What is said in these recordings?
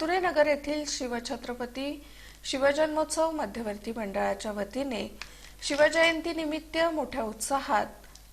हातुरे नगर येथील शिवछत्रपती शिवजन्मोत्सव मध्यवर्ती मंडळाच्या वतीने शिवजयंती निमित्त मोठ्या उत्साहात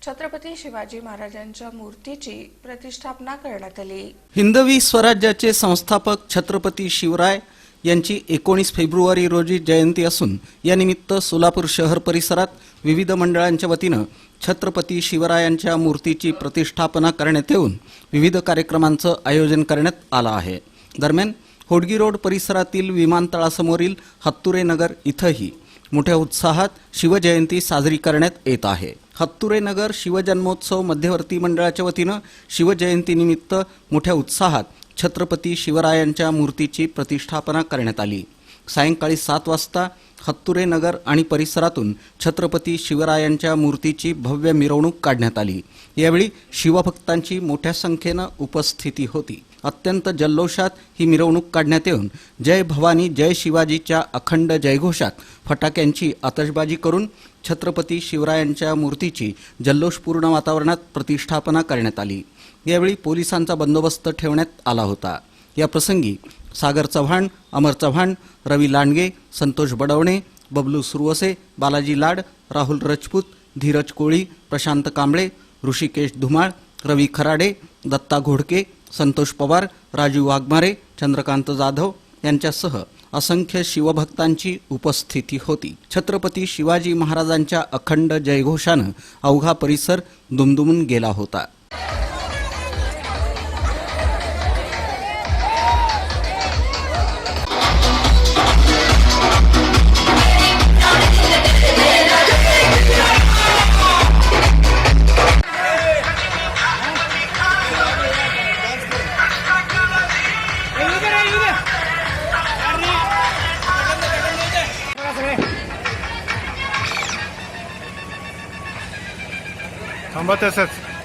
छत्रपती शिवाजी महाराजांच्या मूर्तीची प्रतिष्ठापना करण्यात आली. हिंदवी स्वराज्याचे संस्थापक छत्रपती शिवराय यांची एकोणीस फेब्रुवारी रोजी जयंती असून यानिमित्त सोलापूर शहर परिसरात विविध मंडळांच्या वतीनं छत्रपती शिवरायांच्या मूर्तीची प्रतिष्ठापना करण्यात येऊन विविध कार्यक्रमांचं आयोजन करण्यात आलं आहे. दरम्यान होडगी रोड परिसरातील विमानतळासमोरील हत्तुरे नगर इथंही मोठ्या उत्साहात शिवजयंती साजरी करण्यात येत आहे. हत्तुरे नगर शिवजन्मोत्सव मध्यवर्ती मंडळाच्या वतीनं शिवजयंतीनिमित्त मोठ्या उत्साहात छत्रपती शिवरायांच्या मूर्तीची प्रतिष्ठापना करण्यात आली. सायंकाळी सात वाजता हत्तुरे नगर आणि परिसरातून छत्रपती शिवरायांच्या मूर्तीची भव्य मिरवणूक काढण्यात आली. यावेळी शिवभक्तांची मोठ्या संख्येनं उपस्थिती होती. अत्यंत जल्लोषात ही मिरवणूक काढण्यात येऊन जय भवानी जय शिवाजीच्या अखंड जयघोषात फटाक्यांची आतषबाजी करून छत्रपती शिवरायांच्या मूर्तीची जल्लोषपूर्ण वातावरणात प्रतिष्ठापना करण्यात आली. यावेळी पोलिसांचा बंदोबस्त ठेवण्यात आला होता. या प्रसंगी सागर चव्हाण अमर चव्हाण रवी लांडगे संतोष बडवणे बबलू सुरवसे बालाजी लाड राहुल रजपूत धीरज कोळी प्रशांत कांबळे ऋषिकेश धुमाळ रवी खराडे दत्ता घोडके संतोष पवार राजू वाघमारे चंद्रकांत जाधव यांच्यासह असंख्य शिवभक्तांची उपस्थिती होती. छत्रपती शिवाजी महाराजांच्या अखंड जयघोषानं अवघा परिसर दुमदुमून गेला होता. 頑張って説